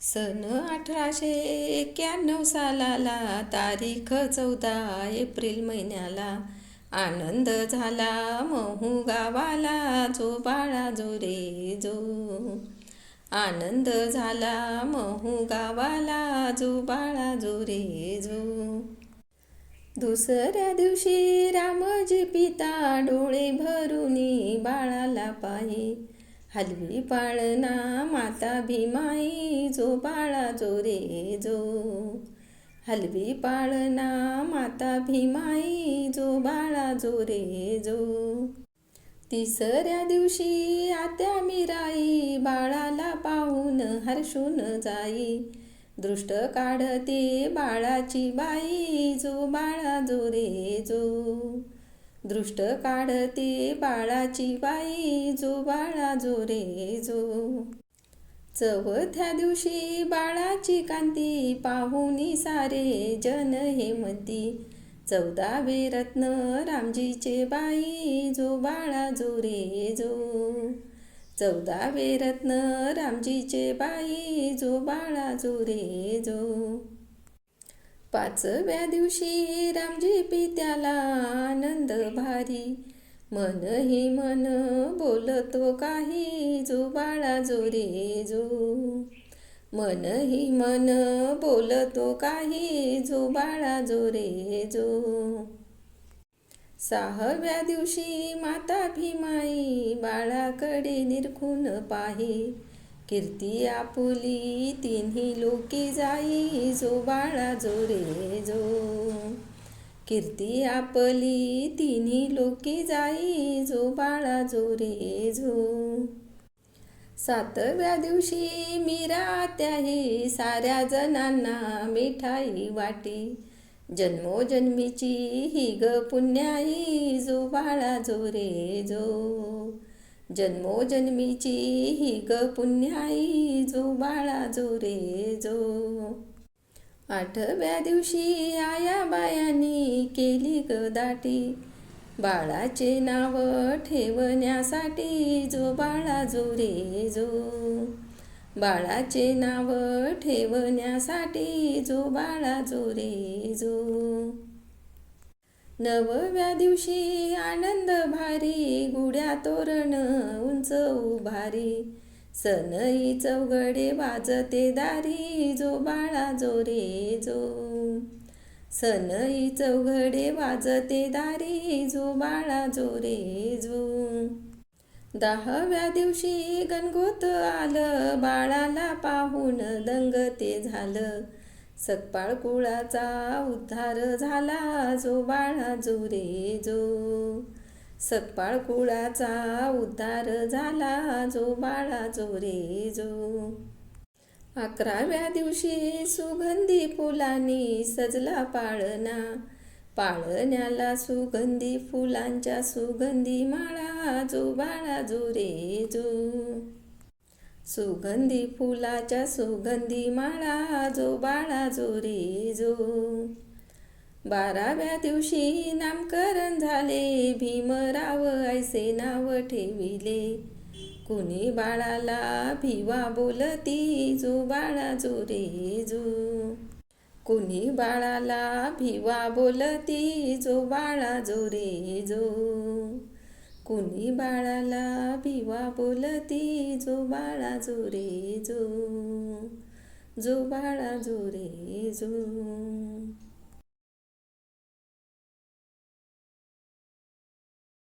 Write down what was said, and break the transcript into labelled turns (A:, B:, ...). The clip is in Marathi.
A: सन अठराशे एक्क्याण्णव सालाला तारीख चौदा एप्रिल महिन्याला आनंद झाला महू गावाला जो बाळा जो रे जो. आनंद झाला महू गावाला जो बाळा जो रे जो. दुसऱ्या दिवशी रामजी पिता डोळे भरून बाळाला पायी हलवी पाळणा माता भीमाई जो बाळा जो रे जो. हलवी पाळणा माता भीमाई जो बाळा जो रे जो. तिसऱ्या दिवशी आत्या मिराई बाळाला पाहून हर्षून जाई. दृष्ट काढते बाळाची बाई जो बाळा जो रे जो. दृष्ट काढते बाळाची बाई जो बाळा जो रे जो. चौथ्या दिवशी बाळाची कांती पाहुनी सारे जन हे म्हणती चौदावे रत्न रामजीचे बाई जो बाळा जो रे जो. चौदावे रत्न रामजीचे बाई जो बाळा जो रे जो. पाचव्या दिवशी रामजी पित्याला आनंद भारी. मन ही मन बोलतो काही जो बाळा जो रे जो. मन ही मन बोलतो काही जो बाळा जो रे जो. सहाव्या दिवशी माता भीमाई बाळाकडे निरखून पाही. कीर्ती आपुली तिन्ही लोकी जाई जो बाळा जो रे जो. कीर्ती आपली तिन्ही लोकी जाई जो बाळा जो रे जो. सातव्या दिवशी मीरा त्याही साऱ्या जणांना मिठाई वाटी. जन्मोजन्मीची ही ग पुण्याई जो बाळा जो रे जो. जन्मोजन्मीची ही ग पुण्याई जो बाळा जो रे जो. आठव्या दिवशी आया बायांनी केली ग दाटी. बाळाचे नाव ठेवण्यासाठी जो बाळा जो रे जो. बाळाचे नाव ठेवण्यासाठी जो बाळा जो रे जो. नवव्या दिवशी आनंद भारी गुड्या तोरण उंच उभारी. सनई चौघडे वाजते दारी जो बाळा जो रे जो. सनई चौघडे वाजते दारी जो बाळा जो रे जो. दहाव्या दिवशी गणगोत आलं बाळाला पाहून दंग ते झालं. सकपाळ कुळाचा उद्धार झाला जो बाळा जो रे जो. सकपाळ कुळाचा उद्धार झाला जो बाळा जो रे जो. अकराव्या दिवशी सुगंधी फुलांनी सजला पाळणा. पाळण्याला सुगंधी फुलांच्या सुगंधी माळा जो बाळा जो रे जो. सुगंधी फुलाच्या सुगंधी माळा जो बाळा जो रे जो. बाराव्या दिवशी नामकरण झाले भीमराव ऐसे नाव ठेविले. कुणी बाळाला भिवा बोलती जो बाळा जो रे जो. कुणी बाळाला भिवा बोलती जो बाळा जो रे जो. कोणी बाळाला भिवा बोलती? जो बाळा जो रे जो जो बाळा जो रे जो.